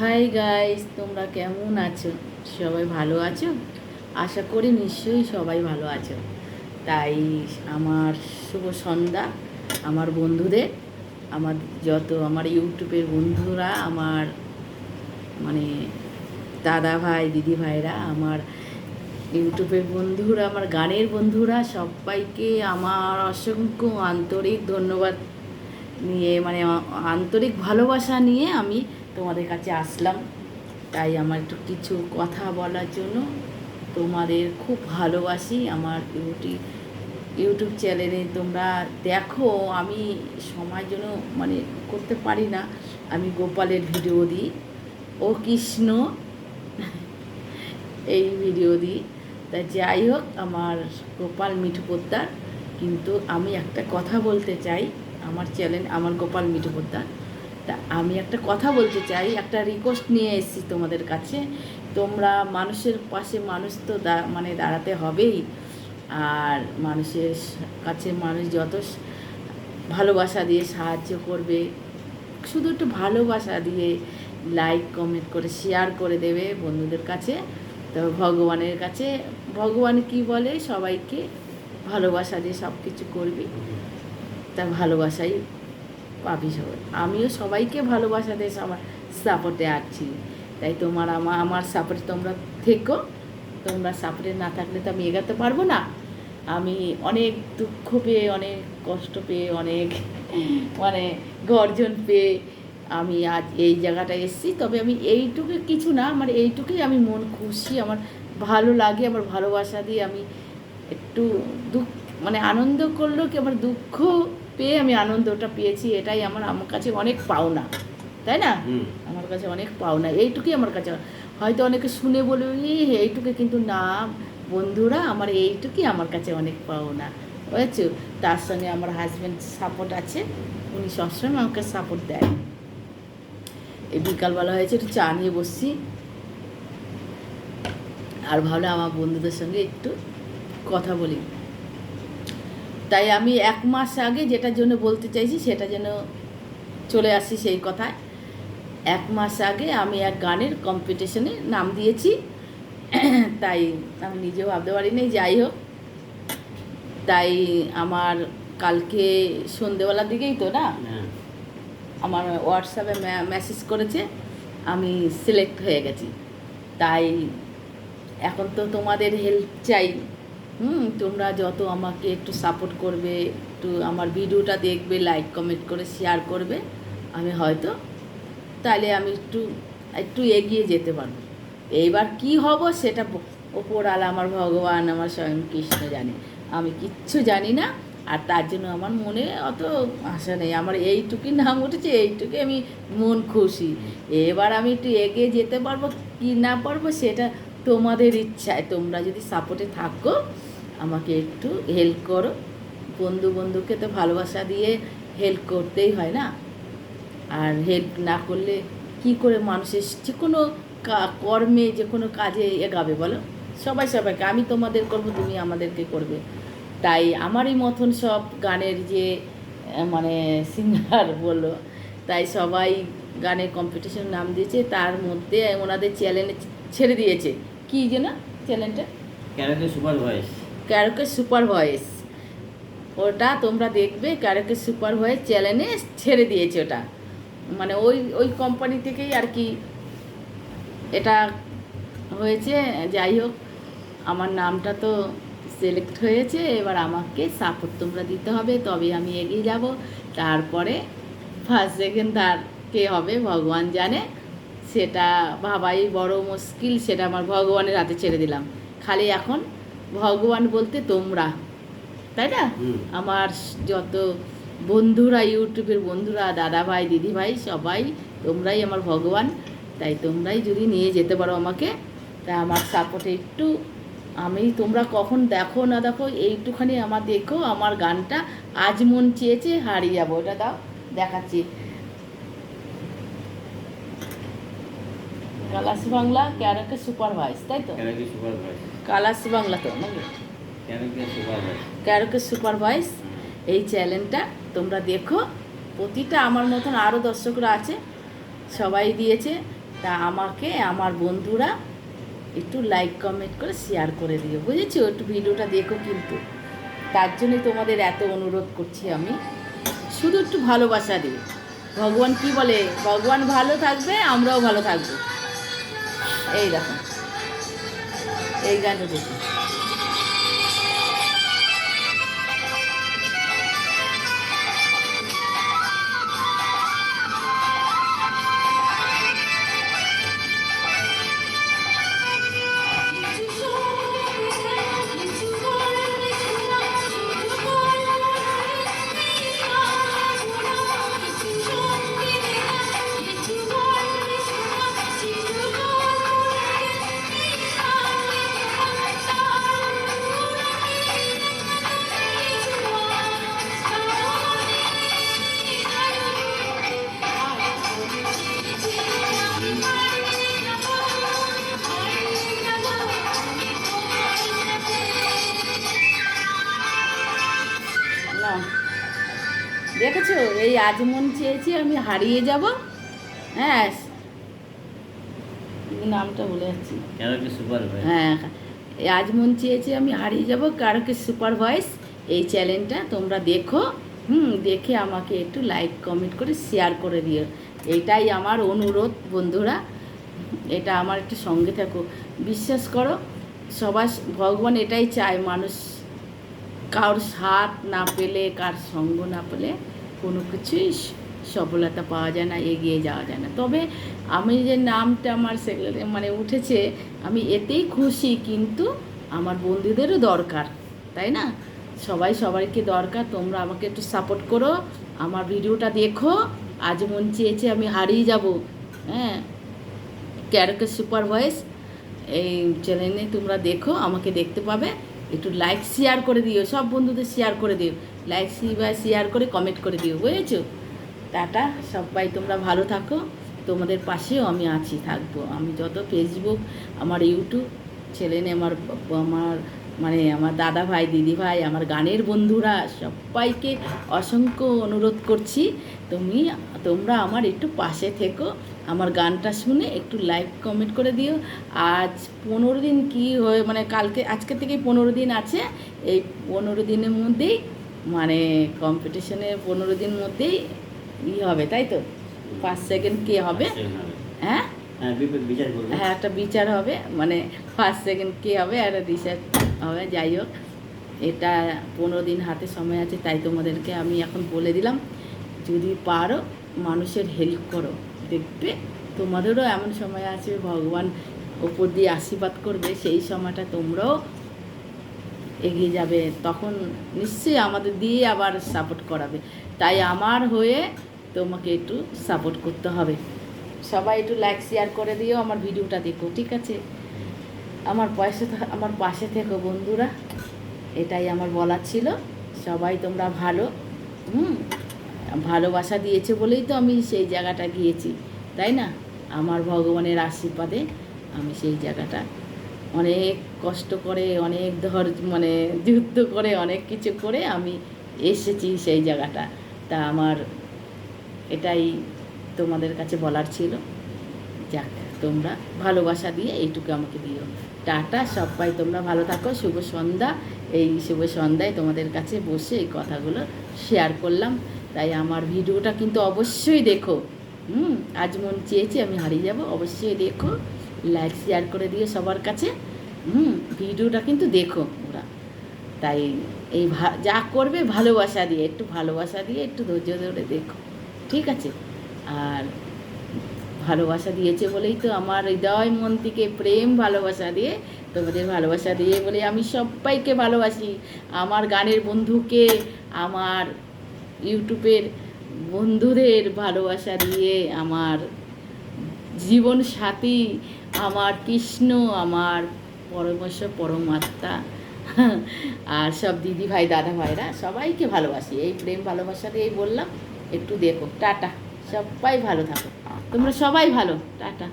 Hi guys, তোমরা কেমন আছো? সবাই ভালো আছো? আশা করি নিশ্চয়ই সবাই ভালো আছো। তাই আমার শুভ সন্ধ্যা, আমার বন্ধুদের, আমার যত, আমার ইউটিউবের বন্ধুরা, আমার মানে দাদা ভাই, দিদি ভাইরা, আমার ইউটিউবের বন্ধুরা, আমার গানের বন্ধুরা, সবাইকে আমার অসংখ্য আন্তরিক ধন্যবাদ। নিয়ে মানে আন্তরিক ভালোবাসা নিয়ে আমি তোমাদের কাছে আসলাম। তাই আমার একটু কিছু কথা বলার জন্য তোমাদের খুব ভালোবাসি আমার ইউটিউব ইউটিউব চ্যানেলে তোমরা দেখো। আমি সময় জন্য মানে করতে পারি না, আমি গোপালের ভিডিও দিই। ও কৃষ্ণ, এই ভিডিও দিই। তা যাই হোক, আমার গোপাল মিঠু পোদ্দার। কিন্তু আমি একটা কথা বলতে চাই, আমার চ্যানেল, আমার গোপাল মিঠু পোদ্দার। তা আমি একটা কথা বলতে চাই, একটা রিকোয়েস্ট নিয়ে এসেছি তোমাদের কাছে। তোমরা মানুষের পাশে মানুষ তো মানে দাঁড়াতে হবেই। আর মানুষের কাছে মানুষ যত ভালোবাসা দিয়ে সাহায্য করবে, শুধু একটু ভালোবাসা দিয়ে লাইক কমেন্ট করে শেয়ার করে দেবে বন্ধুদের কাছে। তো ভগবানের কাছে, ভগবান কি বলে? সবাইকে ভালোবাসা দিয়ে সব কিছু করবি। তা ভালোবাসাই পাবি সবাই। আমিও সবাইকে ভালোবাসা দিয়ে সবার সাপোর্টে আছি। তাই তোমার আমার আমার সাপোর্টে তোমরা থেকো। তোমরা সাপোর্টে না থাকলে তো আমি এগাতে পারব না। আমি অনেক দুঃখ পেয়ে, অনেক কষ্ট পেয়ে, অনেক মানে গর্জন পেয়ে আমি আজ এই জায়গাটায় এসেছি। তবে আমি এইটুকু কিছু না, আমার এইটুকুই আমি মন খুশি, আমার ভালো লাগে, আমার ভালোবাসা দিয়ে আমি একটু দুঃখ মানে আনন্দ করলেও কি আমার দুঃখ পেয়ে আমি আনন্দটা পেয়েছি এটাই আমার আমার কাছে অনেক পাওনা তাই না? আমার কাছে অনেক পাওনা এইটুকুই আমার কাছে। হয়তো অনেকে শুনে বলবে "ই, এইটুকু কিন্তু না বন্ধুরা আমার এইটুকুই আমার কাছে অনেক পাওনা। বুঝেছ? তার সঙ্গে আমার হাজব্যান্ড সাপোর্ট আছে উনি সবসময় আমাকে সাপোর্ট দেয়। এই বিকালবেলা হয়েছে একটু চা নিয়ে বসছি। আর ভাবলাম আমার বন্ধুদের সঙ্গে একটু কথা বলি। তাই আমি এক মাস আগে যেটার জন্য বলতে চাইছি সেটা যেন চলে আসি সেই কথায়। এক মাস আগে আমি এক গানের কম্পিটিশনে নাম দিয়েছি। তাই আমি নিজেও ভাবতে পারিনি যাই হোক। তাই আমার কালকে সন্ধেবেলার দিকেই তো না? হ্যাঁ। আমার হোয়াটসঅ্যাপে মেসেজ করেছে আমি সিলেক্ট হয়ে গেছি। তাই এখন তো তোমাদের হেল্প চাই। হুম তোমরা যত আমাকে একটু সাপোর্ট করবে একটু আমার ভিডিওটা দেখবে লাইক কমেন্ট করে শেয়ার করবে আমি হয়তো তাহলে আমি একটু একটু এগিয়ে যেতে পারব। এইবার কি হব সেটা ব- ওপরওয়ালা আমার ভগবান আমার স্বয়ং কৃষ্ণ জানে। আমি কিচ্ছু জানি না আর তার জন্য আমার মনে অত আশা নেই। আমার এইটুকুই নাম উঠেছে এইটুকুই আমি মন খুশি। এবার আমি একটু এগিয়ে যেতে পারব কি না পারব সেটা তোমাদের ইচ্ছায় তোমরা যদি সাপোর্টে থাকো, আমাকে একটু হেল্প করো। বন্ধু বন্ধুকে তো ভালোবাসা দিয়ে হেল্প করতেই হয় না? আর হেল্প না করলে কি করে মানুষের যে কোনো কর্মে যে কোনো কাজে এগাবে বলো? সবাই সবাইকে, আমি তোমাদের করব, তুমি আমাদেরকে করবে। তাই আমারই মতন সব গানের যে মানে সিঙ্গার বলল তাই সবাই গানের কম্পিটিশন নাম দিয়েছে, তার মধ্যে ওনাদের চ্যানেলে ছেড়ে দিয়েছে। কী যেন চ্যানেলটা? Karaoke super voice. Karaoke super voice. ওটা তোমরা দেখবে ক্যারোকে সুপার ভয়েস চ্যানেলে ছেড়ে দিয়েছে ওটা। মানে ওই ওই কোম্পানি থেকেই আর কি এটা হয়েছে। যাই হোক আমার নামটা তো সিলেক্ট হয়েছে এবার আমাকে সাপোর্ট তোমরা দিতে হবে তবে আমি এগিয়ে যাব। তারপরে ফার্স্ট সেকেন্ড থার্ড কে হবে ভগবান জানে। সেটা ভাবাই বড় মুশকিল সেটা আমার ভগবানের হাতে ছেড়ে দিলাম। খালি এখন ভগবান বলতে তোমরা তাই না? আমার যত বন্ধুরা ইউটিউবের বন্ধুরা দাদা ভাই দিদি ভাই সবাই তোমরাই আমার ভগবান তাই তোমরাই যদি নিয়ে যেতে পারো আমাকে তাই আমার সাপোর্টে একটু আমি তোমরা কখন দেখো না দেখো এইটুখানি আমার দেখো আমার গানটা আজ মন চেয়েছে হারিয়ে যাব। ওটা দাও দেখাচ্ছি। Colors Bangla character super voice তাই তো? ক্যারাকে ভয়েস বাংলা তো নাকি? ক্যারাকে সুপার ভয়েস ক্যারোকে এই চ্যানেলটা তোমরা দেখো। প্রতিটা আমার মতন আরও দর্শকরা আছে সবাই দিয়েছে। তা আমাকে আমার বন্ধুরা একটু লাইক কমেন্ট করে শেয়ার করে দিও বুঝেছ? একটু ভিডিওটা দেখো কিন্তু। তার জন্যই তোমাদের এত অনুরোধ করছি আমি। শুধু একটু ভালোবাসা দিই ভগবান কি বলে? ভগবান ভালো থাকবে আমরাও ভালো থাকব। এই দেখো। এই গানটা দেখো। দেখেছ? এই আজ মন চেয়েছি আমি হারিয়ে যাব। হ্যাঁ নামটা বলে যাচ্ছি। হ্যাঁ এই আজ মন চেয়েছি আমি হারিয়ে যাব। কারোকে সুপার ভয়েস এই চ্যানেলটা তোমরা দেখো। হুম দেখে আমাকে একটু লাইক কমেন্ট করে শেয়ার করে দিও। এটাই আমার অনুরোধ বন্ধুরা। এটা আমার একটু সঙ্গে থাকো। বিশ্বাস করো সবাই ভগবান এটাই চায় মানুষ কারোর সাথ না পেলে কার সঙ্গ না পেলে কোনো কিছুই সফলতা পাওয়া যায় না, এগিয়ে যাওয়া যায় না। তবে আমি যে নামটা আমার সেগুলো মানে উঠেছে, আমি এতেই খুশি কিন্তু আমার বন্ধুদেরও দরকার, তাই না? সবাই সবাইকে দরকার, তোমরা আমাকে একটু সাপোর্ট করো, আমার ভিডিওটা দেখো, আজ মন চেয়েছে আমি হারিয়ে যাব হ্যাঁ? ক্যারকে সুপার ভয়েস এই চ্যানেলে তোমরা দেখো, আমাকে দেখতে পাবে। একটু লাইক শেয়ার করে দিও, সব বন্ধুদের শেয়ার করে দিও। লাইক শেয়ার করে কমেন্ট করে দিও, বুঝেছ? টাটা, সবাই তোমরা ভালো থাকো। তোমাদের পাশেও আমি আছি, থাকব। আমি যত ফেসবুক আমার ইউটিউব ছেলে আমার আমার মানে আমার দাদা ভাই দিদি ভাই আমার গানের বন্ধুরা সবাইকে অসংখ্য অনুরোধ করছি। তুমি তোমরা আমার একটু পাশে থেকো আমার গানটা শুনে একটু লাইক কমেন্ট করে দিও। আজ পনেরো দিন কি হয়ে মানে কালকে আজকে থেকে পনেরো দিন আছে। এই পনেরো দিনের মধ্যেই মানে কম্পিটিশনে পনেরো দিন মধ্যেই ই হবে তাই তো? ফার্স্ট সেকেন্ড কে হবে? হ্যাঁ? হ্যাঁ বিচার হ্যাঁ একটা বিচার হবে। মানে ফার্স্ট সেকেন্ড কে হবে একটা রিসার্চ হবে যাই হোক, এটা পনেরো দিন হাতে সময় আছে, তাই তোমাদেরকে আমি এখন বলে দিলাম, যদি পারো মানুষের হেল্প করো, দেখবে তোমাদেরও এমন সময় আছে ভগবান ওপর দিয়ে আশীর্বাদ করবে, সেই সময়টা তোমরাও এগিয়ে যাবে, তখন নিশ্চয়ই আমাদের দিয়ে আবার সাপোর্ট করাবে, তাই আমার হয়ে তোমাকে একটু সাপোর্ট করতে হবে। সবাই একটু লাইক শেয়ার করে দিও, আমার ভিডিওটা দেখো, ঠিক আছে? আমার পয়সা আমার পাশে থেকো বন্ধুরা। এটাই আমার বলার ছিল। সবাই তোমরা ভালো, হুম, ভালোবাসা দিয়েছে বলেই তো আমি সেই জায়গাটা গিয়েছি, তাই না? আমার ভগবানের আশীর্বাদে আমি সেই জায়গাটা অনেক কষ্ট করে, অনেক ধর মানে যুদ্ধ করে, অনেক কিছু করে আমি এসেছি সেই জায়গাটা। তা আমার এটাই তোমাদের কাছে বলার ছিল। যাক, তোমরা ভালোবাসা দিয়ে এইটুকু আমাকে দিও। টাটা, সবাই তোমরা ভালো থাকো, শুভ সন্ধ্যা। এই শুভ সন্ধ্যায় তোমাদের কাছে বসে এই কথাগুলো শেয়ার করলাম। তাই আমার ভিডিওটা কিন্তু অবশ্যই দেখো। হুম, আজ মন চেয়েছি আমি হারিয়ে যাব, অবশ্যই দেখো। লাইক শেয়ার করে দিও সবার কাছে। হুম, ভিডিওটা কিন্তু দেখো ওরা। তাই এই যা করবে ভালোবাসা দিয়ে, একটু ভালোবাসা দিয়ে, একটু ধৈর্য ধরে দেখো। ঠিক আছে? আর ভালোবাসা দিয়েছে বলেই তো আমার হৃদয় মন থেকে প্রেম ভালোবাসা দিয়ে তোমাদের ভালোবাসা দিয়ে বলে আমি সবাইকে ভালোবাসি। আমার গানের বন্ধুকে, আমার ইউটিউবের বন্ধুদের ভালোবাসা দিয়ে আমার জীবন সাথী আমার কৃষ্ণ, আমার পরমশ পরমাত্মা, আর সব দিদি ভাই দাদা ভাইরা সবাইকে ভালোবাসি। এই প্রেম ভালোবাসা দিয়েই বললাম, একটু দেখো। টাটা। সবাই ভালো থাকো। তোমরা সবাই ভালো। টাটা।